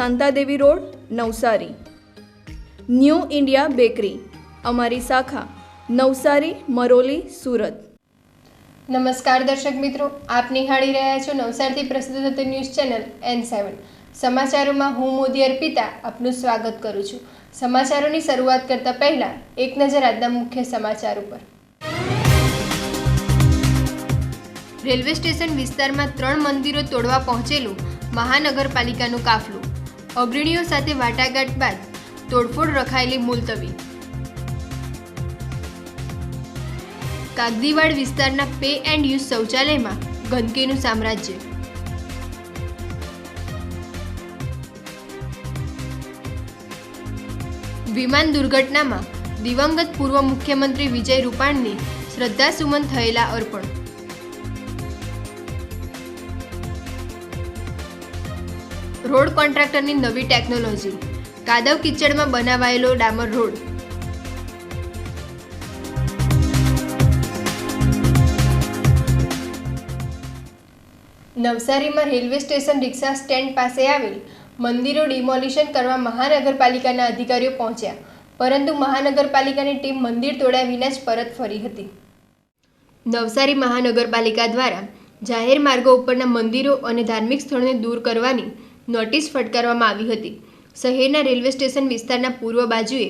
Shantadevi road, Navsari. New India bakery, અમારી શાખા, નવસારી, મરોલી, સુરત. નમસ્કાર દર્શક મિત્રો, આપ નિહાળી રહ્યા છો નવસારથી પ્રસિદ્ધ થતી ન્યૂઝ ચેનલ એન સેવન સમાચારોમાં હું મોદી અર્પિતા આપનું સ્વાગત કરું છું. સમાચારોની શરૂઆત કરતા પહેલા એક નજર આજના મુખ્ય સમાચાર ઉપર. રેલવે સ્ટેશન વિસ્તારમાં ત્રણ મંદિરો તોડવા પહોંચેલું મહાનગરપાલિકાનું કાફલું. અગ્રણીઓ સાથે વાટાઘાટ બાદ તોડફોડ રખાયેલી મુલતવી. કાગદીવાડ વિસ્તારના પે એન્ડ યુઝ શૌચાલયમાં ગંદકીનું સામ્રાજ્ય. વિમાન દુર્ઘટનામાં દિવંગત પૂર્વ મુખ્યમંત્રી વિજય રૂપાણીને શ્રદ્ધાસુમન થયેલા અર્પણ. રોડ કોન્ટ્રાક્ટરની નવી ટેકનોલોજી. કાદવ કિચડમાં બનાવાયેલો ડામર રોડ. નવસારીમાં રેલવે સ્ટેશન રિક્ષા સ્ટેન્ડ પાસે આવેલ મંદિરો ડિમોલિશન કરવા મહાનગરપાલિકાના અધિકારીઓ પહોંચ્યા, પરંતુ મહાનગરપાલિકાની ટીમ મંદિર તોડ્યા વિના જ પરત ફરી હતી. નવસારી મહાનગરપાલિકા દ્વારા જાહેર માર્ગો ઉપરના મંદિરો અને ધાર્મિક સ્થળોને દૂર કરવાની નોટિસ ફટકારવામાં આવી હતી. શહેરના રેલવે સ્ટેશન વિસ્તારના પૂર્વ બાજુએ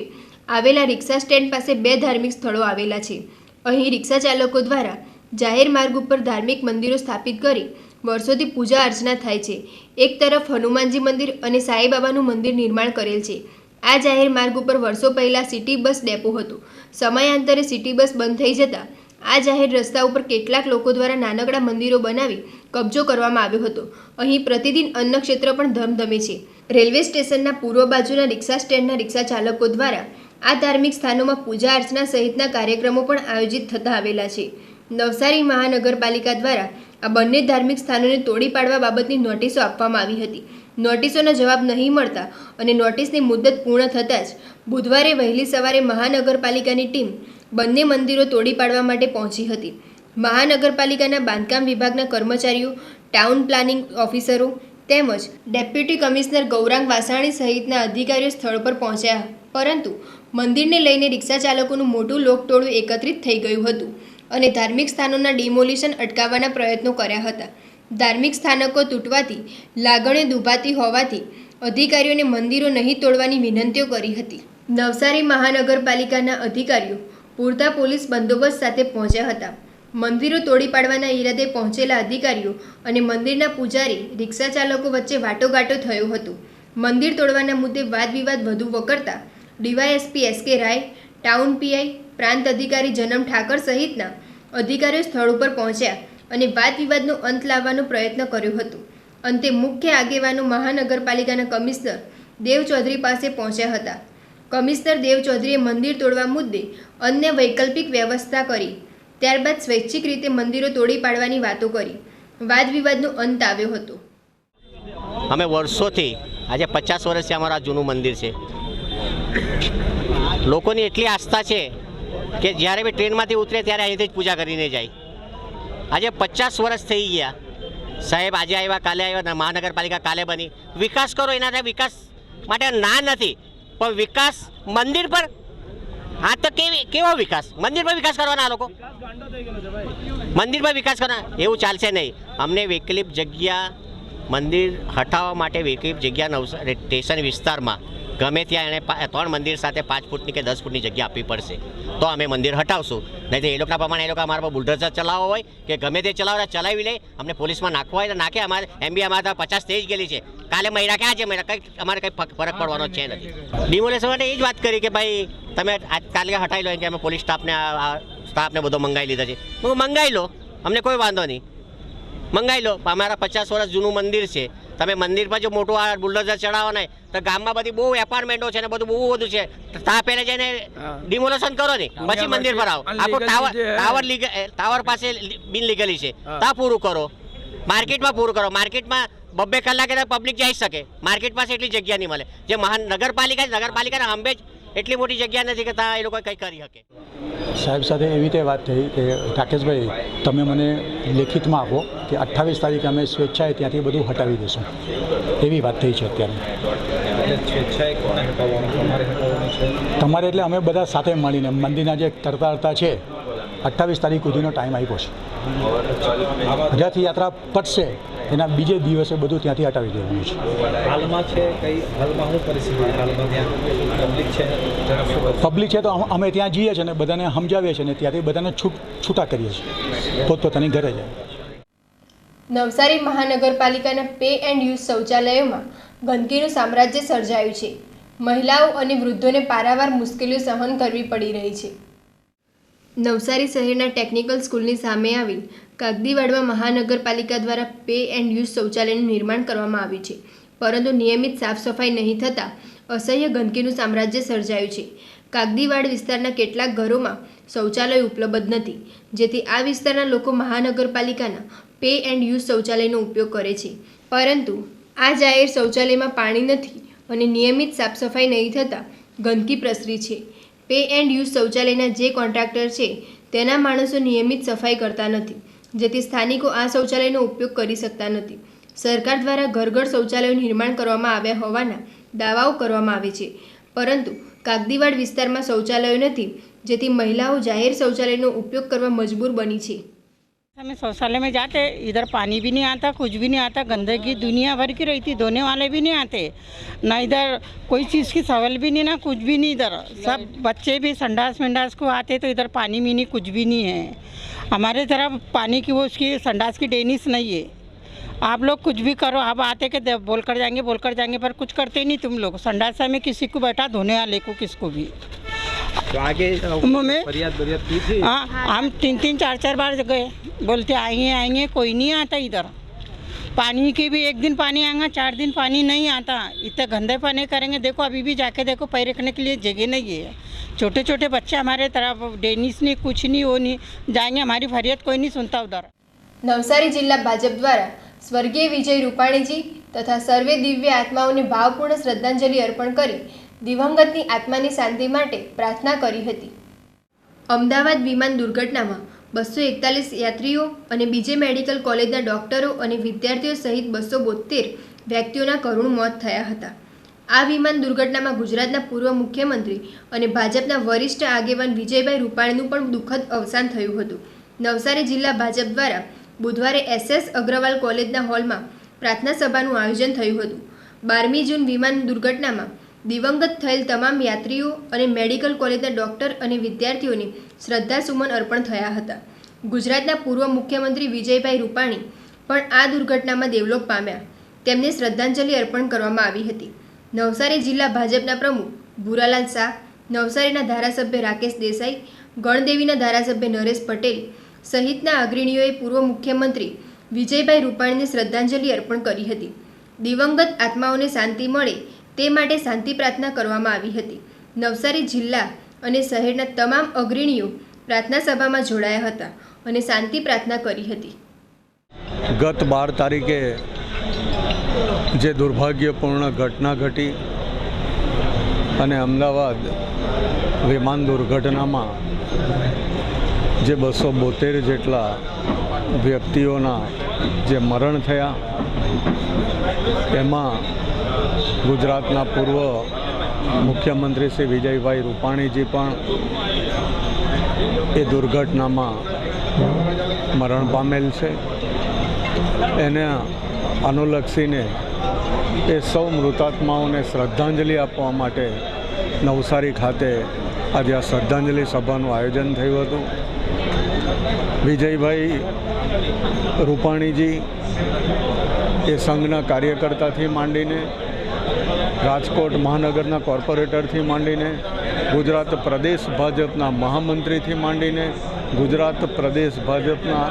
આવેલા રિક્ષા સ્ટેન્ડ પાસે બે ધાર્મિક સ્થળો આવેલા છે. અહીં રિક્ષા ચાલકો દ્વારા જાહેર માર્ગ ઉપર ધાર્મિક મંદિરો સ્થાપિત કરી વર્ષોથી પૂજા અર્ચના થાય છે. એક તરફ હનુમાનજી મંદિર અને સાંઈબાબાનું મંદિર નિર્માણ કરેલ છે. આ જાહેર માર્ગ ઉપર વર્ષો પહેલાં સિટી બસ ડેપો હતો. સમયાંતરે સિટી બસ બંધ થઈ જતાં આ જાહેર રસ્તા ઉપર કેટલાક લોકો દ્વારા નાનકડા મંદિરો બનાવી કબજો કરવામાં આવ્યો હતો. અહીં પ્રતિદિન અન્ન ક્ષેત્ર પણ ધમધમે છે. રેલવે સ્ટેશનના પૂર્વ બાજુના રિક્ષા સ્ટેન્ડના રિક્ષા ચાલકો દ્વારા આ ધાર્મિક સ્થાનોમાં પૂજા અર્ચના સહિતના કાર્યક્રમો પણ આયોજિત થતા આવેલા છે. નવસારી મહાનગરપાલિકા દ્વારા આ બંને ધાર્મિક સ્થાનોને તોડી પાડવા બાબતની નોટિસો આપવામાં આવી હતી. નોટિસોનો જવાબ નહીં મળતા અને નોટિસની મુદત પૂર્ણ થતાં જ બુધવારે વહેલી સવારે મહાનગરપાલિકાની ટીમ બંને મંદિરો તોડી પાડવા માટે પહોંચી હતી. મહાનગરપાલિકાના બાંધકામ વિભાગના કર્મચારીઓ, ટાઉન પ્લાનિંગ ઓફિસરો તેમજ ડેપ્યુટી કમિશનર ગૌરાંગ વાસાણી સહિતના અધિકારીઓ સ્થળ પર પહોંચ્યા. પરંતુ મંદિરને લઈને રિક્ષા ચાલકોનું મોટું લોકટોળું એકત્રિત થઈ ગયું હતું અને ધાર્મિક સ્થાનોના ડિમોલિશન અટકાવવાના પ્રયત્નો કર્યા હતા. ધાર્મિક સ્થાનકો તૂટવાથી લાગણીઓ દુભાતી હોવાથી અધિકારીઓને મંદિરો નહીં તોડવાની વિનંતીઓ કરી હતી. નવસારી મહાનગરપાલિકાના અધિકારીઓ પૂરતા પોલીસ બંદોબસ્ત સાથે પહોંચ્યા હતા. મંદિરો તોડી પાડવાના ઈરાદે પહોંચેલા અધિકારીઓ અને મંદિરના પૂજારી, રિક્ષા ચાલકો વચ્ચે વાટોગાટો થયો હતો. મંદિર તોડવાના મુદ્દે વાદ વિવાદ વધુ વકરતા ડીવાયએસપી એસ કે રાય, ટાઉન પીઆઈ, પ્રાંત અધિકારી જનમ ઠાકર સહિતના અધિકારીઓ સ્થળ ઉપર પહોંચ્યા અને વાદ વિવાદનો અંત લાવવાનો પ્રયત્ન કર્યો હતો. અંતે મુખ્ય આગેવાનો મહાનગરપાલિકાના કમિશનર દેવ ચૌધરી પાસે પહોંચ્યા હતા. કમિશનર દેવ ચૌધરીએ મંદિર તોડવા મુદ્દે અન્ય વૈકલ્પિક વ્યવસ્થા કરી. ત્યારબાદ સ્વૈચ્છિક રીતે મંદિરો તોડી પાડવાની વાતો કરી. વાદ વિવાદનો અંત આવ્યો હતો. અમે વર્ષોથી, આજે પચાસ વર્ષથી અમારા જૂનું મંદિર છે. લોકોની એટલી આસ્થા છે કે જ્યારે બી ટ્રેનમાંથી ઉતરે ત્યારે અહીંથી જ પૂજા કરીને જાય. આજે પચાસ વર્ષ થઈ ગયા. સાહેબ, આજે આવ્યા, કાલે આવ્યા મહાનગરપાલિકા કાલે બની. વિકાસ કરો એના વિકાસ માટે ના નથી, પણ વિકાસ મંદિર પર આ તો કેવી કેવો વિકાસ? મંદિરમાં વિકાસ કરવાના આ લોકો? મંદિરમાં વિકાસ કરવા એવું ચાલશે નહીં. અમને વૈકલ્પિક જગ્યા મંદિર હટાવવા માટે વૈકલ્પિક જગ્યા નવસારી સ્ટેશન વિસ્તારમાં ગમે ત્યાં એણે ત્રણ મંદિર સાથે પાંચ ફૂટની કે દસ ફૂટની જગ્યા આપવી પડશે. તો અમે મંદિર હટાવશું. નહીં તો એ લોકોના પ્રમાણે એ લોકો અમારા પર બુલડોઝર ચલાવવો હોય કે ગમે તે ચલાવવા ચલાવી લે. અમને પોલીસમાં નાખવા હોય તો નાખે. અમારે એમ બી અમારે પચાસ થઈ જ ગયેલી છે. કાલે મહિના ક્યાં છે મહિના? કંઈ અમારે કંઈ ફરક પડવાનો છે નથી. ડિમોલેશન માટે એ જ વાત કરી કે ભાઈ, તમે આજ કાલે હટાવી લો કે અમે પોલીસ સ્ટાફને સ્ટાફને બધો મંગાવી લીધા છે. હું મંગાવી લો. અમને કોઈ વાંધો નહીં. મંગાવી લો. અમારા પચાસ વર્ષ જૂનું મંદિર છે. તમે મંદિર પર જો મોટું આ બુલડોઝર ચડાવો ને તો ગામમાં બધી બહુ એપાર્ટમેન્ટો છે ને બધું બહુ બધું છે. તા પહેલા જઈને ડિમોલેશન કરો ને પછી મંદિર પર આવો. આખો ટાવર ટાવર ટાવર પાસે બિન લીગલી છે. તા પૂરું કરો. માર્કેટમાં પૂરું કરો. માર્કેટમાં બબ્બે કલાકે પબ્લિક જઈ શકે. માર્કેટ પાસે એટલી જગ્યા નહીં મળે. જે મહાન નગરપાલિકા છે, નગરપાલિકાના અંબે જ એટલી મોટી જગ્યા નથી કે ત્યાં એ લોકો કંઈ કરી શકે. સાહેબ સાથે એવી રીતે વાત થઈ કે રાકેશભાઈ તમે મને લેખિતમાં આપો કે અઠ્ઠાવીસ તારીખે અમે સ્વેચ્છાએ ત્યાંથી બધું હટાવી દઈશું એવી વાત થઈ છે અત્યારે. તમારે હટાવવાનું છે? તમારે એટલે અમે બધા સાથે મળીને મંદિરના જે તરતા તરતા છે અઠ્ઠાવીસ તારીખ સુધીનો ટાઈમ આપ્યો છે. રથયાત્રા યાત્રા પટશે. એના બીજે દિવસે બધું ત્યાંથી હટાવી દેવાનું છે. હાલમાં છે કઈ હાલમાં શું પરિસ્થિતિ હાલમાં ત્યાં પબ્લિક છે? પબ્લિક છે તો અમે ત્યાં જઈએ છીએ ને બધાને સમજાવીએ છીએ ને ત્યાંથી બધાને છૂટ છૂટા કરીએ છીએ. પોતપોતાની ઘરે જાય. નવસારી મહાનગરપાલિકાના પે એન્ડ યુઝ શૌચાલયોમાં ગંદકીનું સામ્રાજ્ય સર્જાયું છે. મહિલાઓ અને વૃદ્ધોને પારાવાર મુશ્કેલીઓ સહન કરવી પડી રહી છે. નવસારી શહેરના ટેકનિકલ સ્કૂલની સામે આવેલ કાગદીવાડમાં મહાનગરપાલિકા દ્વારા પે એન્ડ યુઝ શૌચાલયનું નિર્માણ કરવામાં આવ્યું છે. પરંતુ નિયમિત સાફ સફાઈ નહીં થતાં અસહ્ય ગંદકીનું સામ્રાજ્ય સર્જાયું છે. કાગદીવાડ વિસ્તારના કેટલાક ઘરોમાં શૌચાલય ઉપલબ્ધ નથી, જેથી આ વિસ્તારના લોકો મહાનગરપાલિકાના પે એન્ડ યુઝ શૌચાલયનો ઉપયોગ કરે છે. પરંતુ આ જાહેર શૌચાલયમાં પાણી નથી અને નિયમિત સાફ સફાઈ નહીં થતાં ગંદકી પ્રસરી છે. પે એન્ડ યુઝ શૌચાલયના જે કોન્ટ્રાક્ટર છે, તેના માણસો નિયમિત સફાઈ કરતા નથી. જેથી સ્થાનિકો આ શૌચાલયનો ઉપયોગ કરી શકતા નથી સરકાર દ્વારા ઘર ઘર શૌચાલયનું નિર્માણ કરવામાં આવ્યા હોવાના દાવાઓ કરવામાં આવે છે પરંતુ કાગદીવાડ વિસ્તારમાં શૌચાલયો નથી જેથી મહિલાઓ જાહેર શૌચાલયનો ઉપયોગ કરવા મજબૂર બની છે हमें शौचालय में जाते इधर पानी भी नहीं आता कुछ भी नहीं आता गंदगी दुनिया भर की रहती धोने वाले भी नहीं आते ना इधर कोई चीज़ की सवाल भी नहीं ना कुछ भी नहीं इधर सब बच्चे भी संडास विंडास को आते तो इधर पानी भी नहीं कुछ भी नहीं है हमारे तरफ़ पानी की वो उसकी संडास की डेनिस नहीं है। आप लोग कुछ भी करो आप आते के बोल कर जाएँगे बोल कर जाएँगे पर कुछ करते नहीं तुम लोग। संडासा में किसी को बैठा धोने वाले को किसको भी। तो आगे में? हाँ हम तीन तीन चार चार बार गए। बोलते आएँगे आएँगे कोई नहीं आता इधर। पानी की भी एक दिन पानी आएगा चार दिन पानी नहीं आता। इतने गंदे पानी करेंगे। देखो अभी भी जाके देखो पैर रखने के लिए जगह नहीं है। छोटे छोटे बच्चे हमारे तरफ डेनिस नहीं कुछ नहीं वो नहीं जाएंगे हमारी फरियाद कोई नहीं सुनता उधर નવસારી જિલ્લા ભાજપ દ્વારા સ્વર્ગીય વિજય રૂપાણીજી તથા સર્વે દિવ્ય આત્માઓને ભાવપૂર્ણ શ્રદ્ધાંજલિ અર્પણ કરી દિવંગતની આત્માની શાંતિ માટે પ્રાર્થના કરી હતી અમદાવાદ વિમાન દુર્ઘટનામાં બસો એકતાલીસ યાત્રીઓ અને બીજે મેડિકલ કોલેજના ડોક્ટરો અને વિદ્યાર્થીઓ સહિત બસો બોતેર વ્યક્તિઓના કરુણ મોત થયા હતા આ વિમાન દુર્ઘટનામાં ગુજરાતના પૂર્વ મુખ્યમંત્રી અને ભાજપના વરિષ્ઠ આગેવાન વિજયભાઈ રૂપાણીનું પણ દુઃખદ અવસાન થયું હતું. નવસારી જિલ્લા ભાજપ દ્વારા બુધવારે એસએસ અગ્રવાલ કોલેજના હોલમાં પ્રાર્થના સભાનું આયોજન થયું હતું. બારમી જૂન વિમાન દુર્ઘટનામાં દિવંગત થયેલ તમામ યાત્રીઓ અને મેડિકલ કોલેજના ડોક્ટર અને વિદ્યાર્થીઓને શ્રદ્ધાસુમન અર્પણ થયા હતા. ગુજરાતના પૂર્વ મુખ્યમંત્રી વિજયભાઈ રૂપાણી પણ આ દુર્ઘટનામાં દેવલોક પામ્યા. તેમને શ્રદ્ધાંજલિ અર્પણ કરવામાં આવી હતી. નવસારી જિલ્લા ભાજપના પ્રમુખ ભૂરાલાલ શાહ, નવસારીના ધારાસભ્ય રાકેશ દેસાઈ, ગણદેવીના ધારાસભ્ય નરેશ પટેલ સહિતના અગ્રણીઓએ પૂર્વ મુખ્યમંત્રી વિજયભાઈ રૂપાણીને શ્રદ્ધાંજલિ અર્પણ કરી હતી. દિવંગત આત્માઓને શાંતિ મળે તે માટે શાંતિ પ્રાર્થના કરવામાં આવી હતી. નવસારી જિલ્લા અને શહેરના તમામ અગ્રણીઓ પ્રાર્થના સભામાં જોડાયા હતા અને શાંતિ પ્રાર્થના કરી હતી. ગત બાર તારીખે જે દુર્ભાગ્યપૂર્ણ ઘટના ઘટી અને અમદાવાદ વિમાન દુર્ઘટનામાં જે બસો બોતેર જેટલા વ્યક્તિઓના જે મરણ થયા, એમાં ગુજરાતના પૂર્વ મુખ્યમંત્રી શ્રી વિજયભાઈ રૂપાણીજી પણ એ દુર્ઘટનામાં મરણ પામેલ છે. એને અનુલક્ષીને એ સૌ મૃતાત્માઓને શ્રદ્ધાંજલિ આપવા માટે નવસારી ખાતે આજે આ શ્રદ્ધાંજલિ સભાનું આયોજન થયું હતું. વિજયભાઈ રૂપાણીજી એ સંઘના કાર્યકર્તાથી માંડીને રાજકોટ મહાનગરના કોર્પોરેટરથી માંડીને ગુજરાત પ્રદેશ ભાજપના મહામંત્રીથી માંડીને ગુજરાત પ્રદેશ ભાજપના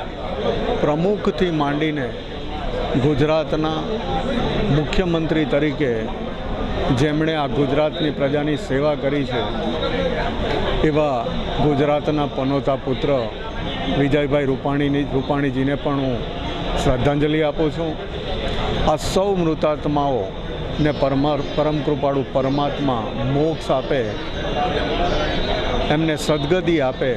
પ્રમુખથી માંડીને ગુજરાતના મુખ્યમંત્રી તરીકે જેમણે આ ગુજરાતની પ્રજાની સેવા કરી છે, એવા ગુજરાતના પનોતા પુત્ર વિજયભાઈ રૂપાણીની, રૂપાણીજીને પણ હું શ્રદ્ધાંજલિ આપું છું. આ સૌ મૃતાત્માઓ ને પરમા, પરમ કૃપાળુ પરમાત્મા મોક્ષ આપે, એમને સદગતિ આપે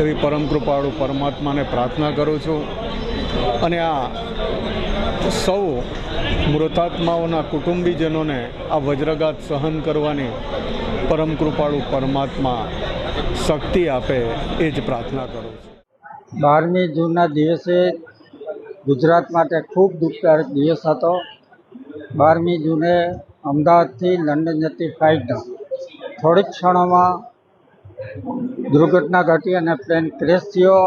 એવી પરમ કૃપાળુ પરમાત્માને પ્રાર્થના કરું છું. અને આ સૌ મૃતાત્માઓના કુટુંબીજનોને આ વજ્રઘાત સહન કરવાની પરમ કૃપાળુ પરમાત્મા શક્તિ આપે એ જ પ્રાર્થના કરું છું. બારમી જૂનના દિવસે ગુજરાત માટે ખૂબ દુઃખકારક દિવસ હતો. બારમી જૂને અમદાવાદથી લંડન જતી ફ્લાઇટ થોડીક ક્ષણોમાં દુર્ઘટના ઘટી અને પ્લેન ક્રેશ થયો.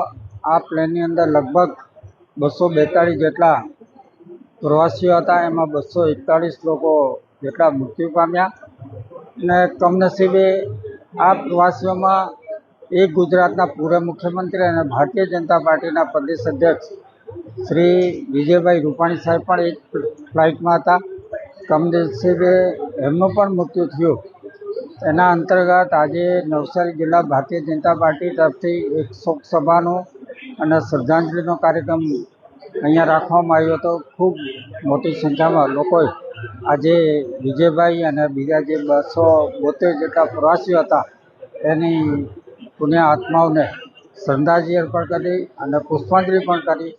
આ પ્લેનની અંદર લગભગ બસો બેતાળીસ જેટલા પ્રવાસીઓ હતા, એમાં બસો એકતાળીસ લોકો જેટલા મૃત્યુ પામ્યા. અને કમનસીબે આ પ્રવાસીઓમાં એક ગુજરાતના પૂર્વ મુખ્યમંત્રી અને ભારતીય જનતા પાર્ટીના પ્રદેશ અધ્યક્ષ શ્રી વિજયભાઈ રૂપાણી સાહેબ પણ એક ફ્લાઇટમાં હતા. કમનસીબે એમનું પણ મૃત્યુ થયું. એના અંતર્ગત આજે નવસારી જિલ્લા ભારતીય જનતા પાર્ટી તરફથી એક શોક સભાનો અને શ્રદ્ધાંજલિનો કાર્યક્રમ અહીંયા રાખવામાં આવ્યો હતો. ખૂબ મોટી સંખ્યામાં લોકોએ આજે વિજયભાઈ અને બીજા જે બસો બોતેર જેટલા પ્રવાસીઓ હતા, એની પુણ્ય આત્માઓને શ્રદ્ધાંજલિ અર્પણ કરી અને પુષ્પાંજલિ પણ કરી.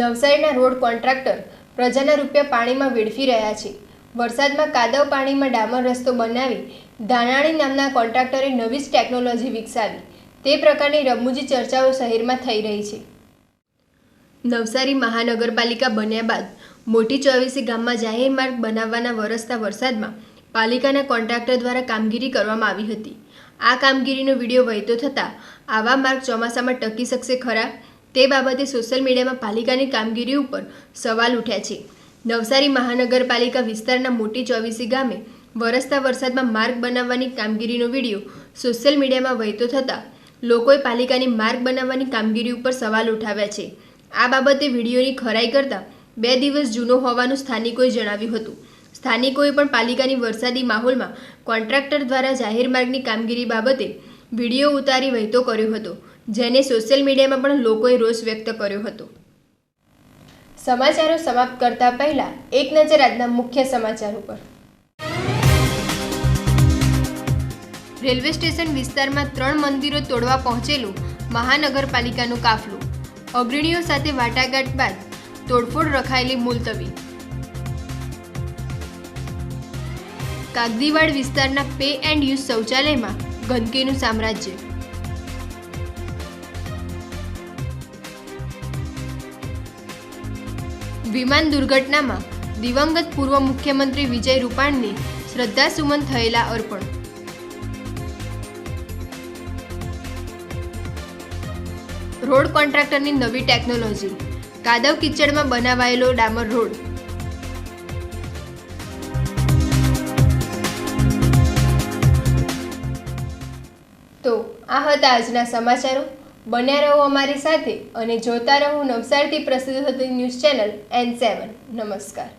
નવસારીના રોડ કોન્ટ્રાક્ટર પ્રજાના રૂપિયા પાણીમાં વેડફી રહ્યા છે. વરસાદમાં કાદવ પાણીમાં ડામર રસ્તો બનાવી ધાનાણી નામના કોન્ટ્રાક્ટરે નવી જ ટેકનોલોજી વિકસાવી. તે પ્રકારની રમૂજી ચર્ચાઓ શહેરમાં થઈ રહી છે. નવસારી મહાનગરપાલિકા બન્યા બાદ મોટી ચોવીસી ગામમાં જાહેર માર્ગ બનાવવાના વરસતા વરસાદમાં પાલિકાના કોન્ટ્રાક્ટર દ્વારા કામગીરી કરવામાં આવી હતી. આ કામગીરીનો વીડિયો વહેતો થતાં આવા માર્ગ ચોમાસામાં ટકી શકશે ખરા? તે બાબતે સોશિયલ મીડિયામાં પાલિકાની કામગીરી ઉપર સવાલ ઉઠ્યા છે. નવસારી મહાનગરપાલિકા વિસ્તારના મોટી ચોવીસી ગામે વરસતા વરસાદમાં માર્ગ બનાવવાની કામગીરીનો વીડિયો સોશિયલ મીડિયામાં વહેતો થતાં લોકોએ પાલિકાની માર્ગ બનાવવાની કામગીરી ઉપર સવાલ ઉઠાવ્યા છે. આ બાબતે વિડીયોની ખરાઈ કરતાં બે દિવસ જૂનો હોવાનું સ્થાનિકોએ જણાવ્યું હતું. સ્થાનિકોએ પણ પાલિકાની વરસાદી માહોલમાં કોન્ટ્રાક્ટર દ્વારા જાહેર માર્ગની કામગીરી બાબતે વીડિયો ઉતારી વહેતો કર્યો હતો, જેને સોશિયલ મીડિયામાં પણ લોકોએ રોષ વ્યક્ત કર્યો હતો. સમાચારો સમાપ્ત કરતા પહેલા એક નજર આજના મુખ્ય સમાચાર ઉપર. રેલવે સ્ટેશન વિસ્તારમાં ત્રણ મંદિરો તોડવા પહોંચેલું મહાનગરપાલિકાનું કાફલું. અગ્રણીઓ સાથે વાટાઘાટ બાદ તોડફોડ રખાયેલી મુલતવી. કાગદીવાડ વિસ્તારના પે એન્ડ યુઝ શૌચાલયમાં ગંદકીનું સામ્રાજ્ય. વિમાન દુર્ઘટનામાં દિવંગત પૂર્વ મુખ્યમંત્રી વિજય રૂપાણીને શ્રદ્ધાસુમન થયેલા અર્પણ. રોડ કોન્ટ્રાક્ટરની નવી ટેકનોલોજી. કાદવ કિચડમાં બનાવાયેલો ડામર રોડ. તો આ હતા આજના સમાચારો. બન્યા રહો અમારી સાથે અને જોતા રહો નવસારથી પ્રસિદ્ધ થતી ન્યૂઝ ચેનલ એન સેવન. નમસ્કાર.